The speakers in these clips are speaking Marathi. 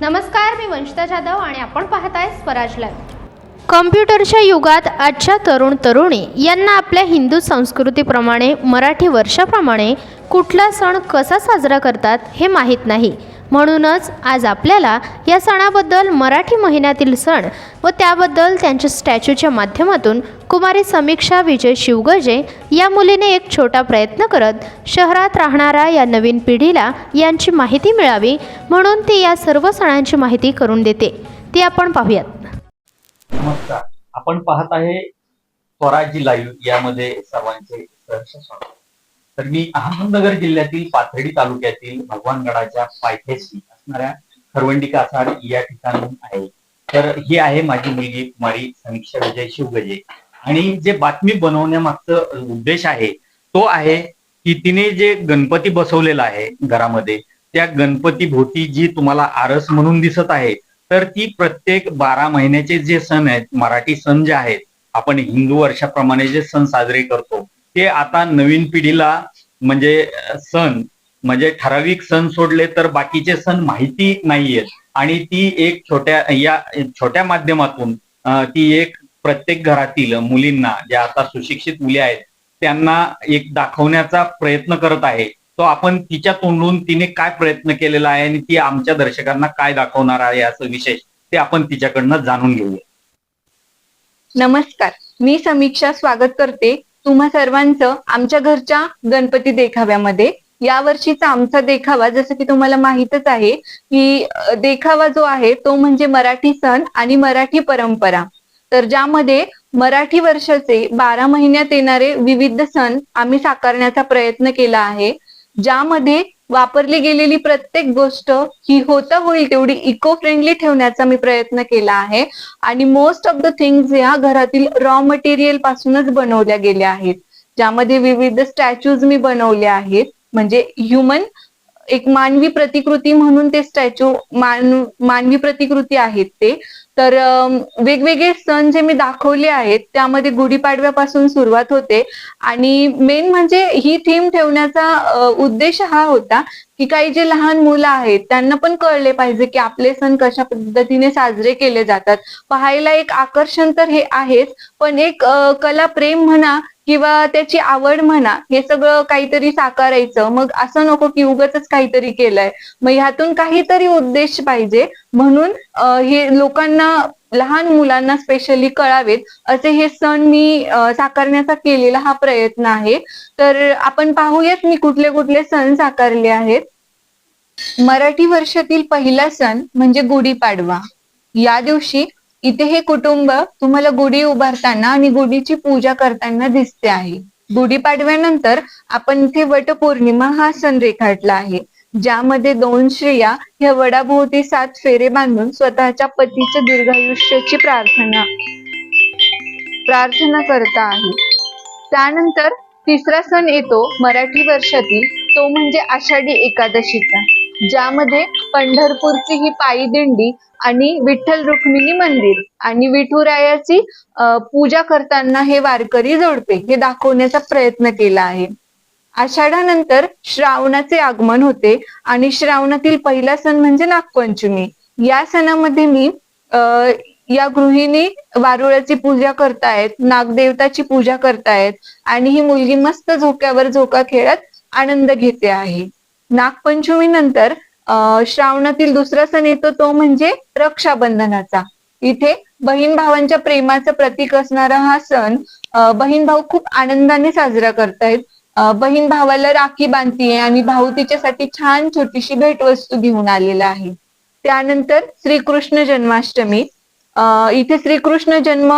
नमस्कार मी वंशिता जाधव आणि आपण पाहताय स्वराज लाईव्ह. कम्प्युटरच्या युगात आजच्या तरुण तरुणी यांना आपल्या हिंदू संस्कृतीप्रमाणे मराठी वर्षाप्रमाणे कुठला सण कसा साजरा करतात हे माहीत नाही. म्हणूनच आज आपल्याला या सणाबद्दल मराठी महिन्यातील सण व त्याबद्दल त्यांच्या स्टॅच्यूच्या माध्यमातून कुमारी समीक्षा विजय शिवगजे या मुलीने एक छोटा प्रयत्न करत शहरात राहणाऱ्या या नवीन पिढीला यांची माहिती मिळावी म्हणून ती या सर्व सणांची माहिती करून देते. ती आपण पाहूयात. नमस्कार. आपण पाहत आहे स्वराज्य लाईव्ह यामध्ये सर्वांचे सहर्ष स्वागत. तर मी अहमदनगर जिल्ह्यातील पाथर्डी तालुक्यातील भगवानगडाच्या पायथ्याशी असणाऱ्या खरवंडी कासाड या ठिकाणी आहे. तर ही आहे माझी मुलगी कुमारी समीक्षा विजय शिवगजे. आणि जे बातमी बनवण्यामागचं उद्देश आहे तो आहे की तिने जे गणपती बसवलेला आहे घरामध्ये त्या गणपती भोवती जी तुम्हाला आरस म्हणून दिसत आहे तर ती प्रत्येक बारा महिन्याचे जे सण आहेत मराठी सण जे आहेत आपण हिंदू वर्षाप्रमाणे जे सण साजरे करतो ते आता नवीन पिढीला म्हणजे सण म्हणजे ठराविक सण सोडले तर बाकीचे सण माहिती नाहीयेत. आणि ती एक छोट्या या छोट्या माध्यमातून ती एक प्रत्येक घरातील मुलींना ज्या आता सुशिक्षित मुली आहेत त्यांना एक दाखवण्याचा प्रयत्न करत आहे. तो आपण तिच्या तोंडून तिने काय प्रयत्न केलेला आहे आणि ती आमच्या दर्शकांना काय दाखवणार आहे असं विशेष ते आपण तिच्याकडनं जाणून घेऊया. नमस्कार. मी समीक्षा स्वागत करते. तुम्हा सर्वांचं आमच्या घरच्या गणपती देखाव्यामध्ये. या वर्षीचा आमचा देखावा जसं की तुम्हाला माहितच आहे की देखावा जो आहे तो म्हणजे मराठी सण आणि मराठी परंपरा. तर ज्यामध्ये मराठी वर्षाचे बारा महिन्यात येणारे विविध सण आम्ही साकारण्याचा प्रयत्न केला आहे. ज्यामध्ये वापरली गेलेली प्रत्येक गोष्ट ही होता होईल तेवढी इको फ्रेंडली ठेवण्याचा मी प्रयत्न केला आहे. आणि मोस्ट ऑफ द थिंग्स ह्या घरातील रॉ मटेरियल पासूनच बनवल्या गेल्या आहेत. ज्यामध्ये विविध स्टॅच्यूज मी बनवले आहेत. म्हणजे ह्युमन एक मानवी प्रतिकृती म्हणून ते स्टॅच्यू मान मानवी प्रतिकृती आहेत ते. तर वेगवेगळे सण जे मी दाखवले आहेत त्यामध्ये गुढीपाडव्यापासून सुरुवात होते. आणि मेन म्हणजे ही थीम ठेवण्याचा उद्देश हा होता की काही जे लहान मुलं आहेत त्यांना पण कळले पाहिजे की आपले सण कशा पद्धतीने साजरे केले जातात. पाहायला एक आकर्षण तर हे आहेच पण एक कला प्रेम म्हणा किंवा त्याची आवड म्हणा हे सगळं काहीतरी साकारायचं. मग असं नको की उगाच काहीतरी केलंय. मग ह्यातून काहीतरी उद्देश पाहिजे. म्हणून हे लोकांना लहान मुलांना स्पेशली कळावेत. असे हे सण मी साकारण्याचा केलेला हा प्रयत्न आहे. तर आपण पाहूयात मी कुठले कुठले सण साकारले आहेत. मराठी वर्षातील पहिला सण म्हणजे गुढीपाडवा. या दिवशी इथे हे कुटुंब तुम्हाला गुढी उभारताना आणि गुढीची पूजा करताना दिसते आहे. गुढीपाडव्यानंतर आपण इथे वटपौर्णिमा हा सण रेखाटला आहे. ज्यामध्ये दोन स्त्रिया ह्या वडाभोवती सात फेरे बांधून स्वतःच्या पतीच्या दीर्घायुष्याची प्रार्थना प्रार्थना करता आहे. त्यानंतर तिसरा सण येतो मराठी वर्षातील तो म्हणजे आषाढी एकादशीचा. ज्यामध्ये पंढरपूरची ही पायी दिंडी आणि विठ्ठल रुक्मिणी मंदिर आणि विठुरायाची पूजा करताना हे वारकरी जोडपे हे दाखवण्याचा प्रयत्न केला आहे. आषाढानंतर श्रावणाचे आगमन होते आणि श्रावणातील पहिला सण म्हणजे नागपंचमी. या सणामध्ये मी या गृहिणी वारुळाची पूजा करतायत नागदेवताची पूजा करतायत आणि ही मुलगी मस्त झोक्यावर झोका खेळत आनंद घेते आहे. नागपंचमी नंतर श्रावणातील दुसरा सण येतो तो म्हणजे रक्षाबंधनाचा. इथे बहीण भावांच्या प्रेमाचं प्रतीक असणारा हा सण बहीण भाऊ खूप आनंदाने साजरा करतायत. बहीण भावाला राखी बांधतीये आणि भाऊ तिच्यासाठी छान छोटीशी भेटवस्तू घेऊन आलेला आहे. त्यानंतर श्रीकृष्ण जन्माष्टमी. इथे श्रीकृष्ण जन्म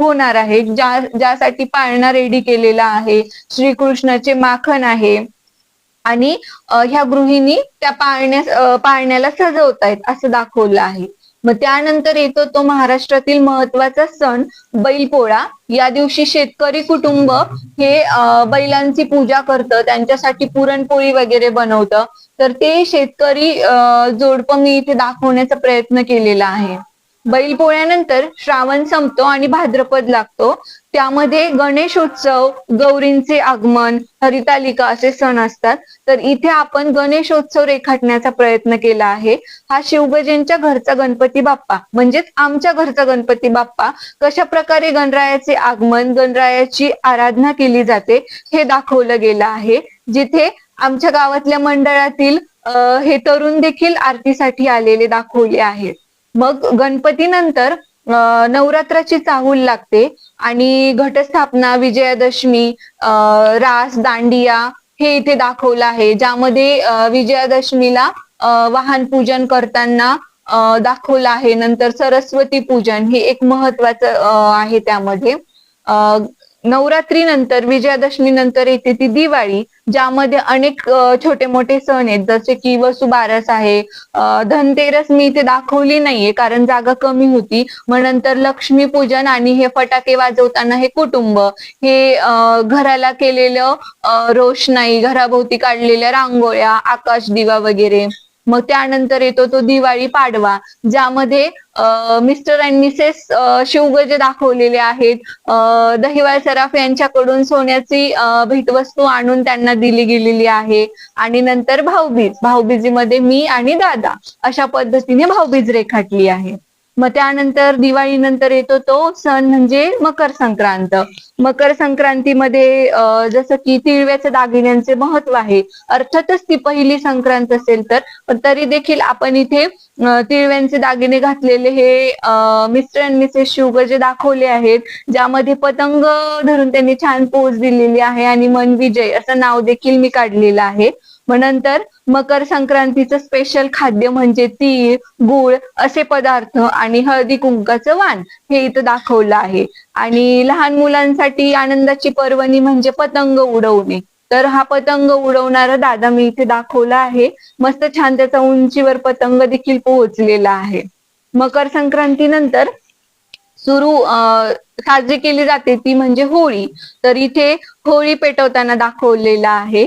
होणार आहे ज्या ज्यासाठी पाळणा रेडी केलेला आहे. श्रीकृष्णाचे माखन आहे. आणि ह्या गृहिणी त्या पाळण्या पाळण्याला सजवत आहेत असं दाखवलं आहे. मग त्यानंतर येतो तो महाराष्ट्रातील महत्त्वाचा सण बैलपोळा. या दिवशी शेतकरी कुटुंब हे बैलांची पूजा करतं त्यांच्यासाठी पुरणपोळी वगैरे बनवतं. तर ते शेतकरी जोडपं मी इथे दाखवण्याचा प्रयत्न केलेला आहे. बैलपोळ्यानंतर श्रावण संपतो आणि भाद्रपद लागतो. त्यामध्ये गणेशोत्सव गौरींचे आगमन हरितालिका असे सण असतात. तर इथे आपण गणेशोत्सव रेखाटण्याचा प्रयत्न केला आहे. हा शिवगजेंच्या घरचा गणपती बाप्पा म्हणजेच आमच्या घरचा गणपती बाप्पा कशा प्रकारे गणरायाचे आगमन गणरायाची आराधना केली जाते हे दाखवलं गेलं आहे. जिथे आमच्या गावातल्या मंडळातील हे तरुण देखील आरतीसाठी आलेले दाखवले आहेत. मग गणपतीनंतर नवरात्राची चाहूल लागते आणि घटस्थापना विजयादशमी रास दांडिया हे इथे दाखवलं आहे ज्यामध्ये विजयादशमीला वाहन पूजन करताना दाखवलं आहे. नंतर सरस्वती पूजन हे एक महत्वाचं आहे त्यामध्ये. नवरात्री नंतर विजयादशमी नंतर येते ती दिवाळी ज्यामध्ये अनेक छोटे मोठे सण आहेत. जसे की वसुबारस आहे धनतेरस मी इथे दाखवली नाहीये कारण जागा कमी होती. मग नंतर लक्ष्मी पूजन आणि हे फटाके वाजवताना हे कुटुंब हे घराला केलेलं रोषणाई घराभोवती काढलेल्या रांगोळ्या आकाश दिवा वगैरे. मग त्यानंतर येतो तो दिवाळी पाडवा ज्यामध्ये मिस्टर अँड मिसेस शिवगजे दाखवलेले आहेत. दहिवाळ सराफ यांच्याकडून सोन्याची भेटवस्तू आणून त्यांना दिली गेलेली आहे. आणि नंतर भाऊबीज भाऊबीजीमध्ये मी आणि दादा अशा पद्धतीने भाऊबीज रेखाटली आहे. मग त्यानंतर दिवाळीनंतर येतो तो सण म्हणजे मकर संक्रांत. मकर संक्रांतीमध्ये जसं की तिळव्याच्या दागिन्यांचे महत्त्व आहे. अर्थातच ती पहिली संक्रांत असेल तर. पण तरी देखील आपण इथे तिळव्यांचे दागिने घातलेले हे मिस्टर अँड मिसेस जे दाखवले आहेत ज्यामध्ये पतंग धरून त्यांनी छान पोज दिलेली आहे आणि मन विजय असं नाव देखील मी काढलेलं आहे. मग नंतर मकर संक्रांतीचं स्पेशल खाद्य म्हणजे तीळ गुळ असे पदार्थ आणि हळदी कुंकाचं वाण हे इथं दाखवलं आहे. आणि लहान मुलांसाठी आनंदाची पर्वणी म्हणजे पतंग उडवणे. तर हा पतंग उडवणारा दादा मी इथे दाखवला आहे. मस्त छान त्याचा उंचीवर पतंग देखील पोहोचलेला आहे. मकर संक्रांतीनंतर सुरू साजरी केली जाते ती म्हणजे होळी. तर इथे होळी पेटवताना दाखवलेला आहे.